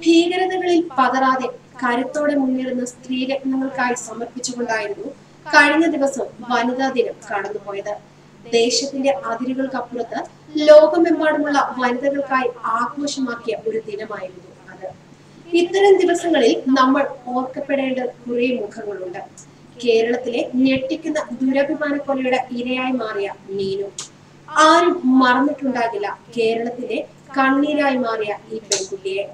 ഭീകരതകളിൽ പതറാതെ കരുത്തോടെ മുന്നേറുന്ന സ്ത്രീരത്നങ്ങൾക്കായി സമർപ്പിച്ചുകൊണ്ടായിരുന്നു കഴിഞ്ഞ ദിവസം വനിതാ ദിനം കടന്നുപോയത്. ദേശത്തിന്റെ അതിരുകൾക്കപ്പുറത്ത് ലോകമെമ്പാടുമുള്ള വനിതകൾക്കായി ആഘോഷമാക്കിയ ഒരു ദിനമായിരുന്നു അത്. ഇത്തരം ദിവസങ്ങളിൽ നമ്മൾ ഓർക്കപ്പെടേണ്ട കുറെ മുഖങ്ങളുണ്ട്. കേരളത്തിലെ ഞെട്ടിക്കുന്ന ദുരഭിമാന കൊലയുടെ ഇരയായി മാറിയ നീനു ആരും മറന്നിട്ടുണ്ടാകില്ല കേരളത്തിലെ കണ്ണീരായി മാറിയ ഈ പെൺകുട്ടിയെ.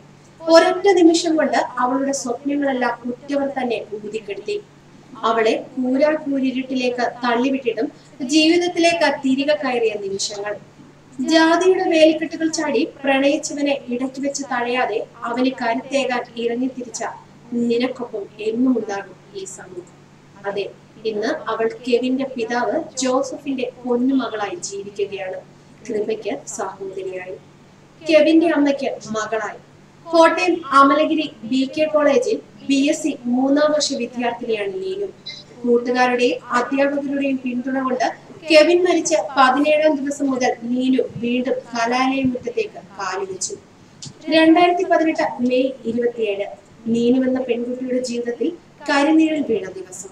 ഒരൊറ്റ നിമിഷം കൊണ്ട് അവളുടെ സ്വപ്നങ്ങളെല്ലാം കുറ്റവർ തന്നെ ഊതിക്കെടുത്തി. അവളെ കൂരാ കൂരിരുട്ടിലേക്ക് തള്ളിവിട്ടിട്ടും ജീവിതത്തിലേക്ക് തിരികെ കയറിയ നിമിഷങ്ങൾ. ജാതിയുടെ വേലിക്കെട്ടുകൾ ചാടി പ്രണയിച്ചവനെ ഇടയ്ക്ക് വെച്ച് തഴയാതെ അവന് കരുത്തേകാൻ ഇറങ്ങി തിരിച്ച നിനക്കൊപ്പം എന്നും ഉണ്ടാകും ഈ സമൂഹം അതെ ഇന്ന് അവൾ കെവിന്റെ പിതാവ് ജോസഫിന്റെ പൊന്നുമകളായി ജീവിക്കുകയാണ്. കൃപയ്ക്ക് സഹോദരിയായി. കെവിന്റെ അമ്മയ്ക്ക് മകളായി. കോട്ടയം അമലഗിരി ബി കെ കോളേജിൽ ബി എസ് സി മൂന്നാം വർഷ വിദ്യാർത്ഥിനിയാണ് ലീനു. കൂട്ടുകാരുടെയും അധ്യാപകരുടെയും പിന്തുണ കൊണ്ട് കെവിൻ മരിച്ച പതിനേഴാം ദിവസം മുതൽ ലീനു വീണ്ടും കലാലയ മുറ്റത്തേക്ക് കാലുവെച്ചു. രണ്ടായിരത്തി പതിനെട്ട് മെയ് ഇരുപത്തിയേഴ് നീനു എന്ന പെൺകുട്ടിയുടെ ജീവിതത്തിൽ കരിനീഴൽ വീണ ദിവസം.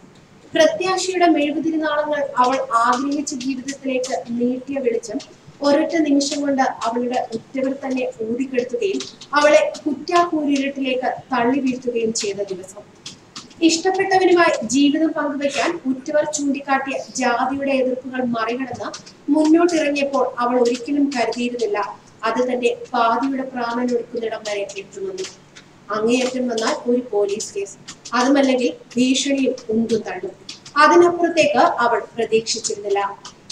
പ്രത്യാശയുടെ മെഴുകുതിരിനാളങ്ങൾ അവൾ ആഗ്രഹിച്ച ജീവിതത്തിലേക്ക് നീട്ടിയ വെളിച്ചം ഒരൊറ്റ നിമിഷം കൊണ്ട് അവളുടെ ഉറ്റവർ തന്നെ ഊതിക്കെടുത്തുകയും അവളെ കുറ്റാക്കൂരിട്ടിലേക്ക് തള്ളി വീഴ്ത്തുകയും ചെയ്ത ദിവസം. ഇഷ്ടപ്പെട്ടവനുമായി ജീവിതം പങ്കുവയ്ക്കാൻ ഉറ്റവർ ചൂണ്ടിക്കാട്ടിയ ജാതിയുടെ എതിർപ്പുകൾ മറികടന്ന് മുന്നോട്ടിറങ്ങിയപ്പോൾ അവൾ ഒരിക്കലും കരുതിയിരുന്നില്ല. അത് തന്റെ പാതിയുടെ പ്രാണൻ ഒരുക്കുന്നിടം വരെ എത്തുമെന്ന്. അങ്ങേയറ്റം വന്നാൽ ഒരു പോലീസ് കേസ്. അതുമല്ലെങ്കിൽ ഭീഷണിയും ഉന്തും തള്ളും. അതിനപ്പുറത്തേക്ക് അവൾ പ്രതീക്ഷിച്ചിരുന്നില്ല.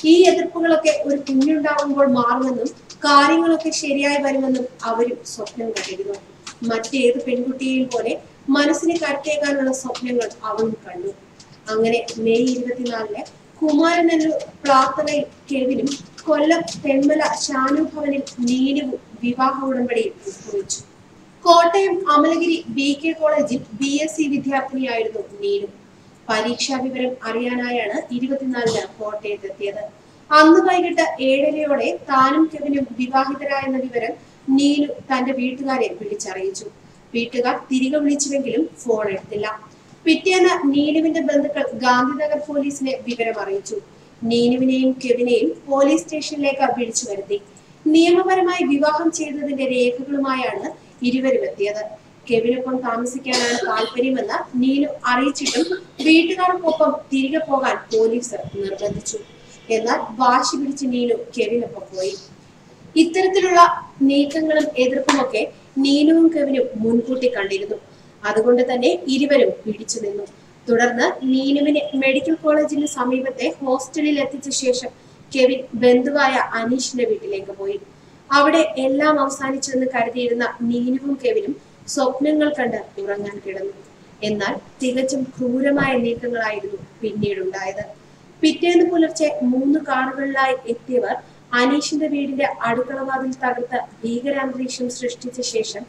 ഈ എതിർപ്പുകളൊക്കെ ഒരു കുഞ്ഞുണ്ടാകുമ്പോൾ മാറുമെന്നും കാര്യങ്ങളൊക്കെ ശരിയായി വരുമെന്നും അവരും സ്വപ്നം കണ്ടിരുന്നു. മറ്റേത് പെൺകുട്ടിയെയും പോലെ മനസ്സിന് കരുത്തേക്കാനുള്ള സ്വപ്നങ്ങൾ അവളും കണ്ടു. അങ്ങനെ മെയ് ഇരുപത്തിനാലിന് കുമാരനല്ലൂർ പ്രാർത്ഥനയിൽ കെവിനും കൊല്ലം തെന്മല ശാനുഭവനിൽ നീനുവും വിവാഹ ഉടമ്പടിയിൽ ഒപ്പുവെച്ചു കോട്ടയം അമലഗിരി ബി കെ കോളേജിൽ ബി എസ് സി വിദ്യാർത്ഥിനിയായിരുന്നു നീനു പരീക്ഷാ വിവരം അറിയാനായാണ് ഇരുപത്തിനാലിന് കോട്ടയത്തെത്തിയത്. അന്ന് വൈകിട്ട് ഏഴരയോടെ താനും കെവിനും വിവാഹിതരായെന്ന വിവരം നീനു തന്റെ വീട്ടുകാരെ വിളിച്ചറിയിച്ചു. വീട്ടുകാർ തിരികെ വിളിച്ചുവെങ്കിലും ഫോൺ എടുത്തില്ല. പിറ്റേന്ന് നീനുവിന്റെ ബന്ധുക്കൾ ഗാന്ധിനഗർ പോലീസിനെ വിവരം അറിയിച്ചു നീനുവിനെയും കെവിനെയും പോലീസ് സ്റ്റേഷനിലേക്ക് വിളിച്ചു വരുത്തി. നിയമപരമായി വിവാഹം ചെയ്തതിന്റെ രേഖകളുമായാണ് ഇരുവരും എത്തിയത്. കെവിനൊപ്പം താമസിക്കാനാണ് താല്പര്യമെന്ന് നീനു അറിയിച്ചിട്ടും വീട്ടുകാർക്കൊപ്പം തിരികെ പോകാൻ പോലീസ് നിർബന്ധിച്ചു. എന്നാൽ വാശി പിടിച്ച് നീനു കെവിനൊപ്പം പോയി. ഇത്തരത്തിലുള്ള നീക്കങ്ങളും എതിർപ്പുമൊക്കെ നീനുവും കെവിനും മുൻകൂട്ടി കണ്ടിരുന്നു. അതുകൊണ്ട് തന്നെ ഇരുവരും പിടിച്ചു നിന്നു. തുടർന്ന് നീനുവിനെ മെഡിക്കൽ കോളേജിന് സമീപത്തെ ഹോസ്റ്റലിൽ എത്തിച്ച ശേഷം കെവിൻ ബന്ധുവായ അനീഷിന്റെ വീട്ടിലേക്ക് പോയി. അവിടെ എല്ലാം അവസാനിച്ചെന്ന് കരുതിയിരുന്ന നീനുവും കെവിനും സ്വപ്നങ്ങൾ കണ്ട് ഉറങ്ങാൻ കിടന്നു. എന്നാൽ തികച്ചും ക്രൂരമായ നീക്കങ്ങളായിരുന്നു പിന്നീടുണ്ടായത്. പിറ്റേന്ന് പുലർച്ചെ മൂന്ന് കാറുകളിലായി എത്തിയവർ അനീഷിന്റെ വീടിന്റെ അടുക്കളവാതിൽ തകർത്ത് ഭീകരാന്തരീക്ഷം സൃഷ്ടിച്ച ശേഷം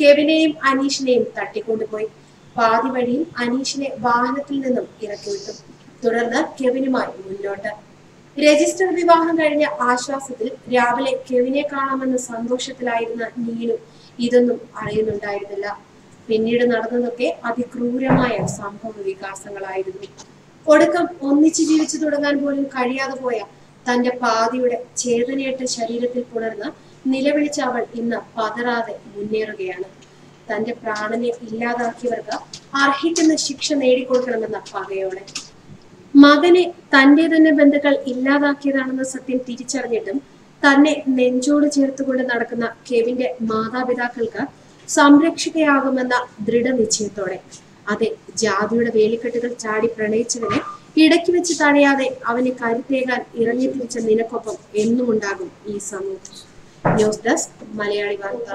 കെവിനെയും അനീഷിനെയും തട്ടിക്കൊണ്ടുപോയി. പാതി വഴിയിൽ അനീഷിനെ വാഹനത്തിൽ നിന്നും ഇറക്കിവിട്ടു. തുടർന്ന് കെവിനുമായി മുന്നോട്ട്. രജിസ്റ്റർ വിവാഹം കഴിഞ്ഞ ആശ്വാസത്തിൽ രാവിലെ കെവിനെ കാണാമെന്ന സന്തോഷത്തിലായിരുന്ന നീനു ഇതൊന്നും അറിയുന്നുണ്ടായിരുന്നില്ല. പിന്നീട് നടന്നതൊക്കെ അതിക്രൂരമായ സംഭവ വികാസങ്ങളായിരുന്നു. ഒടുക്കം ഒന്നിച്ചു ജീവിച്ചു തുടങ്ങാൻ പോലും കഴിയാതെ പോയ തന്റെ പാതിയുടെ ചേതനയേറ്റ ശരീരത്തിൽ പുണർന്ന് നിലവിളിച്ച അവൾ ഇന്ന് പതറാതെ മുന്നേറുകയാണ്. തന്റെ പ്രാണനെ ഇല്ലാതാക്കിയവർക്ക് അർഹിക്കുന്ന ശിക്ഷ നേടിക്കൊടുക്കണമെന്ന പകയോടെ. മകനെ തന്റെ തന്നെ ബന്ധുക്കൾ ഇല്ലാതാക്കിയതാണെന്ന സത്യം തിരിച്ചറിഞ്ഞിട്ടും തന്നെ നെഞ്ചോട് ചേർത്തുകൊണ്ട് നടക്കുന്ന കെവിന്റെ മാതാപിതാക്കൾക്ക് സംരക്ഷിക്കയാകുമെന്ന ദൃഢനിശ്ചയത്തോടെ. അതെ ജാതിയുടെ വേലിക്കെട്ടുകൾ ചാടി പ്രണയിച്ചവനെ ഇടയ്ക്ക് വെച്ച് തഴയാതെ അവന് കരുത്തേകാൻ ഇറങ്ങി തിരിച്ച നിനക്കൊപ്പം എന്നും ഉണ്ടാകും ഈ സമൂഹം. ന്യൂസ് ഡെസ്ക് മലയാളി വാർത്ത.